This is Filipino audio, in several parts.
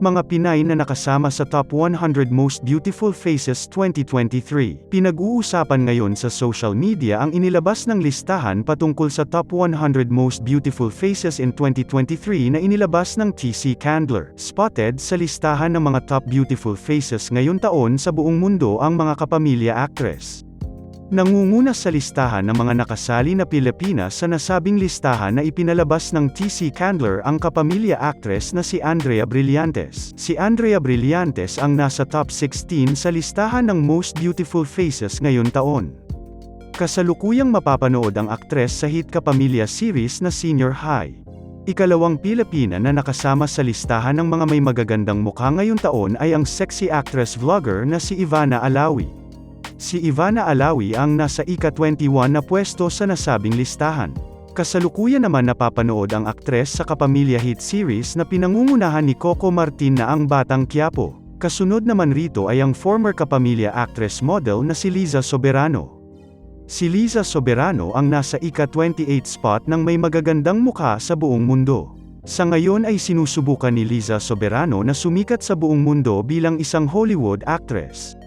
Mga Pinay na nakasama sa Top 100 Most Beautiful Faces 2023. Pinag-uusapan ngayon sa social media ang inilabas ng listahan patungkol sa Top 100 Most Beautiful Faces in 2023 na inilabas ng TC Candler. Spotted sa listahan ng mga Top Beautiful Faces ngayon taon sa buong mundo ang mga kapamilya actress. Nangunguna sa listahan ng mga nakasali na Pilipinas sa nasabing listahan na ipinalabas ng TC Candler ang kapamilya actress na si Andrea Brillantes. Si Andrea Brillantes ang nasa top 16 sa listahan ng Most Beautiful Faces ngayon taon. Kasalukuyang mapapanood ang aktres sa hit kapamilya series na Senior High. Ikalawang Pilipina na nakasama sa listahan ng mga may magagandang mukha ngayon taon ay ang sexy actress vlogger na si Ivana Alawi. Si Ivana Alawi ang nasa ika-21 na pwesto sa nasabing listahan. Kasalukuyan naman napapanood ang aktres sa kapamilya hit series na pinangungunahan ni Coco Martin na ang Batang Quiapo. Kasunod naman rito ay ang former kapamilya actress model na si Liza Soberano. Si Liza Soberano ang nasa ika-28 spot ng may magagandang mukha sa buong mundo. Sa ngayon ay sinusubukan ni Liza Soberano na sumikat sa buong mundo bilang isang Hollywood actress.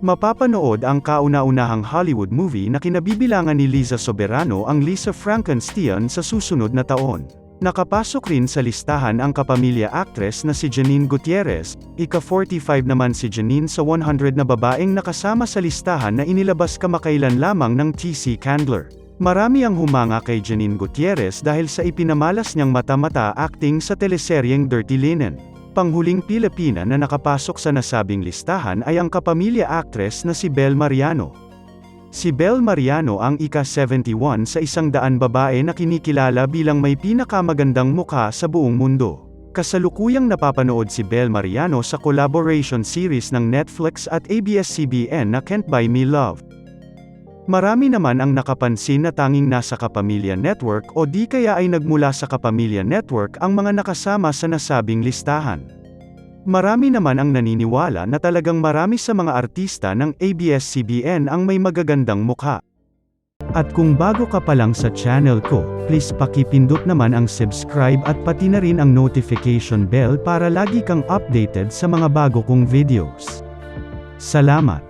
Mapapanood ang kauna-unahang Hollywood movie na kinabibilangan ni Liza Soberano ang Lisa Frankenstein sa susunod na taon. Nakapasok rin sa listahan ang kapamilya actress na si Janine Gutierrez, ika-45 naman si Janine sa 100 na babaeng nakasama sa listahan na inilabas kamakailan lamang ng TC Candler. Marami ang humanga kay Janine Gutierrez dahil sa ipinamalas niyang mata-mata acting sa teleseryeng Dirty Linen. Panghuling Pilipina na nakapasok sa nasabing listahan ay ang kapamilya actress na si Bel Mariano. Si Bel Mariano ang ika-71 sa isang daan babae na kinikilala bilang may pinakamagandang mukha sa buong mundo. Kasalukuyang napapanood si Bel Mariano sa collaboration series ng Netflix at ABS-CBN na Can't Buy Me Love. Marami naman ang nakapansin na tanging nasa Kapamilya Network o di kaya ay nagmula sa Kapamilya Network ang mga nakasama sa nasabing listahan. Marami naman ang naniniwala na talagang marami sa mga artista ng ABS-CBN ang may magagandang mukha. At kung bago ka pa lang sa channel ko, please pakipindot naman ang subscribe at pati na rin ang notification bell para lagi kang updated sa mga bago kong videos. Salamat!